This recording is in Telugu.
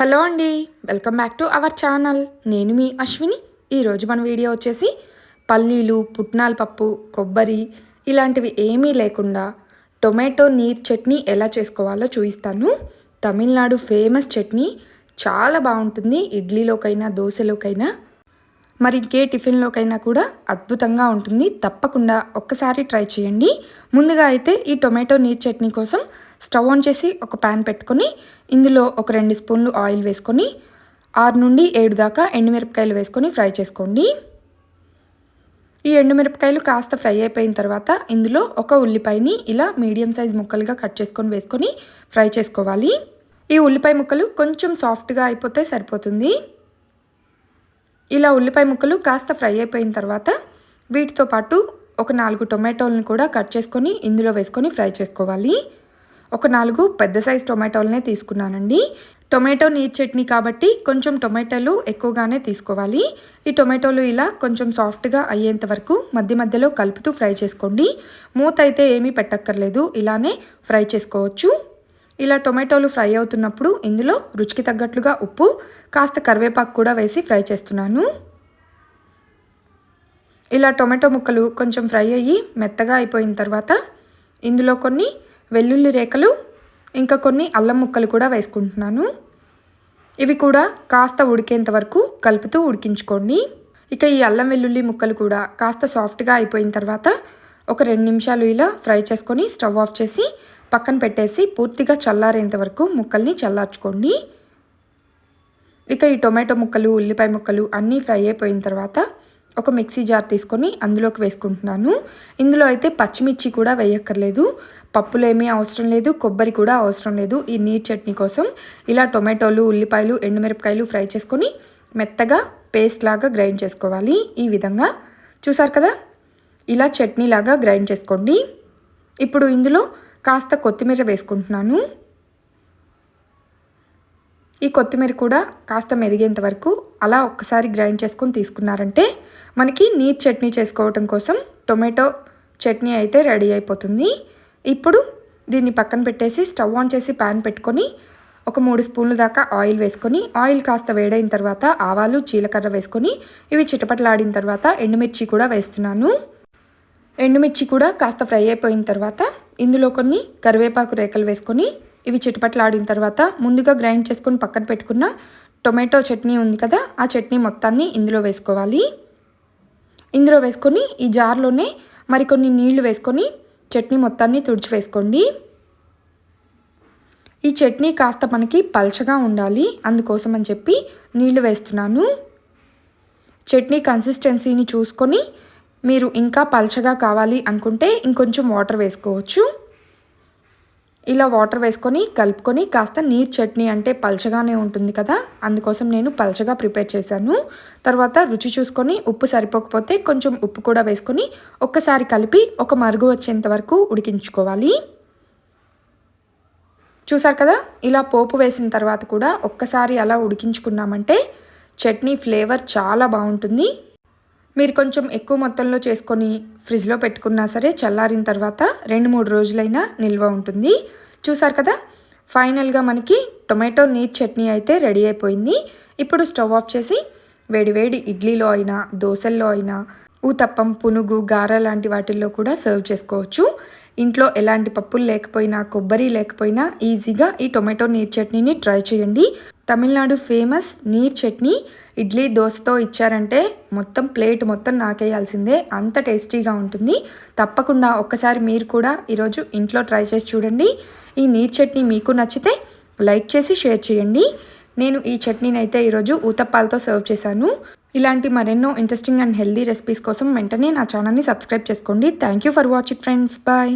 హలో అండి welcome back to our channel. నేను మీ అశ్విని. ఈరోజు మన వీడియో వచ్చేసి పల్లీలు పుట్నాల పప్పు కొబ్బరి ఇలాంటివి ఏమీ లేకుండా టొమాటో నీర్ చట్నీ ఎలా చేసుకోవాలో చూపిస్తాను. తమిళనాడు ఫేమస్ చట్నీ చాలా బాగుంటుంది ఇడ్లీలోకైనా దోశలోకైనా. మరి ఇంకే టిఫిన్లోకైనా కూడా అద్భుతంగా ఉంటుంది. తప్పకుండా ఒక్కసారి ట్రై చేయండి. ముందుగా అయితే ఈ టొమాటో నీర్ చట్నీ కోసం స్టవ్ ఆన్ చేసి ఒక ప్యాన్ పెట్టుకొని ఇందులో ఒక రెండు స్పూన్లు ఆయిల్ వేసుకొని ఆరు నుండి ఏడు దాకా ఎండుమిరపకాయలు వేసుకొని ఫ్రై చేసుకోండి. ఈ ఎండుమిరపకాయలు కాస్త ఫ్రై అయిపోయిన తర్వాత ఇందులో ఒక ఉల్లిపాయని ఇలా మీడియం సైజ్ ముక్కలుగా కట్ చేసుకొని వేసుకొని ఫ్రై చేసుకోవాలి. ఈ ఉల్లిపాయ ముక్కలు కొంచెం సాఫ్ట్గా అయిపోతే సరిపోతుంది. ఇలా ఉల్లిపాయ ముక్కలు కాస్త ఫ్రై అయిపోయిన తర్వాత వీటితో పాటు ఒక నాలుగు టొమాటోలను కూడా కట్ చేసుకొని ఇందులో వేసుకొని ఫ్రై చేసుకోవాలి. ఒక నాలుగు పెద్ద సైజ్ టొమాటోలనే తీసుకున్నానండి. టొమాటో నీరు చట్నీ కాబట్టి కొంచెం టొమాటోలు ఎక్కువగానే తీసుకోవాలి. ఈ టొమాటోలు ఇలా కొంచెం సాఫ్ట్గా అయ్యేంత వరకు మధ్య మధ్యలో కలుపుతూ ఫ్రై చేసుకోండి. మూత అయితే ఏమీ పెట్టక్కర్లేదు ఇలానే ఫ్రై చేసుకోవచ్చు. ఇలా టొమాటోలు ఫ్రై అవుతున్నప్పుడు ఇందులో రుచికి తగ్గట్లుగా ఉప్పు కాస్త కరివేపాకు కూడా వేసి ఫ్రై చేస్తున్నాను. ఇలా టొమాటో ముక్కలు కొంచెం ఫ్రై అయ్యి మెత్తగా అయిపోయిన తర్వాత ఇందులో కొన్ని వెల్లుల్లి రేఖలు ఇంకా కొన్ని అల్లం ముక్కలు కూడా వేసుకుంటున్నాను. ఇవి కూడా కాస్త ఉడికేంత వరకు కలుపుతూ ఉడికించుకోండి. ఇక ఈ అల్లం వెల్లుల్లి ముక్కలు కూడా కాస్త సాఫ్ట్గా అయిపోయిన తర్వాత ఒక రెండు నిమిషాలు ఇలా ఫ్రై చేసుకొని స్టవ్ ఆఫ్ చేసి పక్కన పెట్టేసి పూర్తిగా చల్లారేంత వరకు ముక్కల్ని చల్లార్చుకోండి. ఇక ఈ టొమాటో ముక్కలు ఉల్లిపాయ ముక్కలు అన్నీ ఫ్రై అయిపోయిన తర్వాత ఒక మిక్సీ జార్ తీసుకొని అందులోకి వేసుకుంటున్నాను. ఇందులో అయితే పచ్చిమిర్చి కూడా వేయక్కర్లేదు. పప్పులు ఏమీ అవసరం లేదు కొబ్బరి కూడా అవసరం లేదు. ఈ నీరు చట్నీ కోసం ఇలా టొమాటోలు ఉల్లిపాయలు ఎండుమిరపకాయలు ఫ్రై చేసుకొని మెత్తగా పేస్ట్ లాగా గ్రైండ్ చేసుకోవాలి. ఈ విధంగా చూసారు కదా? ఇలా చట్నీ లాగా గ్రైండ్ చేసుకోండి. ఇప్పుడు ఇందులో కాస్త కొత్తిమీర వేసుకుంటున్నాను. ఈ కొత్తిమీర కూడా కాస్త మెదిగేంత వరకు అలా ఒక్కసారి గ్రైండ్ చేసుకొని తీసుకున్నారంటే మనకి నీట్ చట్నీ చేసుకోవటం కోసం టొమాటో చట్నీ అయితే రెడీ అయిపోతుంది. ఇప్పుడు దీన్ని పక్కన పెట్టేసి స్టవ్ ఆన్ చేసి ప్యాన్ పెట్టుకొని ఒక మూడు స్పూన్ల దాకా ఆయిల్ వేసుకొని ఆయిల్ కాస్త వేడైన తర్వాత ఆవాలు జీలకర్ర వేసుకొని ఇవి చిటపటలాడిన తర్వాత ఎండుమిర్చి కూడా వేస్తున్నాను. ఎండుమిర్చి కూడా కాస్త ఫ్రై అయిపోయిన తర్వాత ఇందులో కొన్ని కరివేపాకు రేకలు వేసుకొని ఇవి చిటపట్లాడిన తర్వాత ముందుగా గ్రైండ్ చేసుకొని పక్కన పెట్టుకున్న టొమాటో చట్నీ ఉంది కదా ఆ చట్నీ మొత్తాన్ని ఇందులో వేసుకోవాలి. ఇందులో వేసుకొని ఈ జార్లోనే మరికొన్ని నీళ్ళు వేసుకొని చట్నీ మొత్తాన్ని తుడిచి వేసుకోండి. ఈ చట్నీ కాస్త మనకి పల్చగా ఉండాలి అందుకోసం అని చెప్పి నీళ్ళు వేస్తున్నాను. చట్నీ కన్సిస్టెన్సీని చూసుకొని మీరు ఇంకా పల్చగా కావాలి అనుకుంటే ఇంకొంచెం వాటర్ వేసుకోవచ్చు. ఇలా వాటర్ వేసుకొని కలుపుకొని కాస్త నీరు చట్నీ అంటే పల్చగానే ఉంటుంది కదా అందుకోసం నేను పల్చగా ప్రిపేర్ చేశాను. తర్వాత రుచి చూసుకొని ఉప్పు సరిపోకపోతే కొంచెం ఉప్పు కూడా వేసుకొని ఒక్కసారి కలిపి ఒక మరుగు వచ్చేంత వరకు ఉడికించుకోవాలి. చూసారు కదా ఇలా పోపు వేసిన తర్వాత కూడా ఒక్కసారి అలా ఉడికించుకున్నామంటే చట్నీ ఫ్లేవర్ చాలా బాగుంటుంది. మీరు కొంచెం ఎక్కువ మొత్తంలో చేసుకొని ఫ్రిడ్జ్లో పెట్టుకున్నా సరే చల్లారిన తర్వాత రెండు మూడు రోజులైనా నిల్వ ఉంటుంది. చూసారు కదా? ఫైనల్గా మనకి టొమాటో నీట్ చట్నీ అయితే రెడీ అయిపోయింది. ఇప్పుడు స్టవ్ ఆఫ్ చేసి వేడివేడి ఇడ్లీలో అయినా దోశల్లో అయినా ఊతప్పం పునుగు గార లాంటి వాటిల్లో కూడా సర్వ్ చేసుకోవచ్చు. ఇంట్లో ఎలాంటి పప్పులు లేకపోయినా కొబ్బరి లేకపోయినా ఈజీగా ఈ టొమాటో నీర్ చట్నీని ట్రై చేయండి. తమిళనాడు ఫేమస్ నీర్ చట్నీ. ఇడ్లీ దోశతో ఇచ్చారంటే మొత్తం ప్లేట్ మొత్తం నాకేయాల్సిందే. అంత టేస్టీగా ఉంటుంది. తప్పకుండా ఒక్కసారి మీరు కూడా ఈరోజు ఇంట్లో ట్రై చేసి చూడండి. ఈ నీర్ చట్నీ మీకు నచ్చితే లైక్ చేసి షేర్ చేయండి. నేను ఈ చట్నీని అయితే ఈరోజు ఊతప్పాలతో సర్వ్ చేశాను. ఇలాంటి మరెన్నో ఇంట్రెస్టింగ్ అండ్ హెల్దీ రెసిపీస్ కోసం వెంటనే నా ఛానల్ని సబ్స్క్రైబ్ చేసుకోండి. Thank you for watching friends. Bye.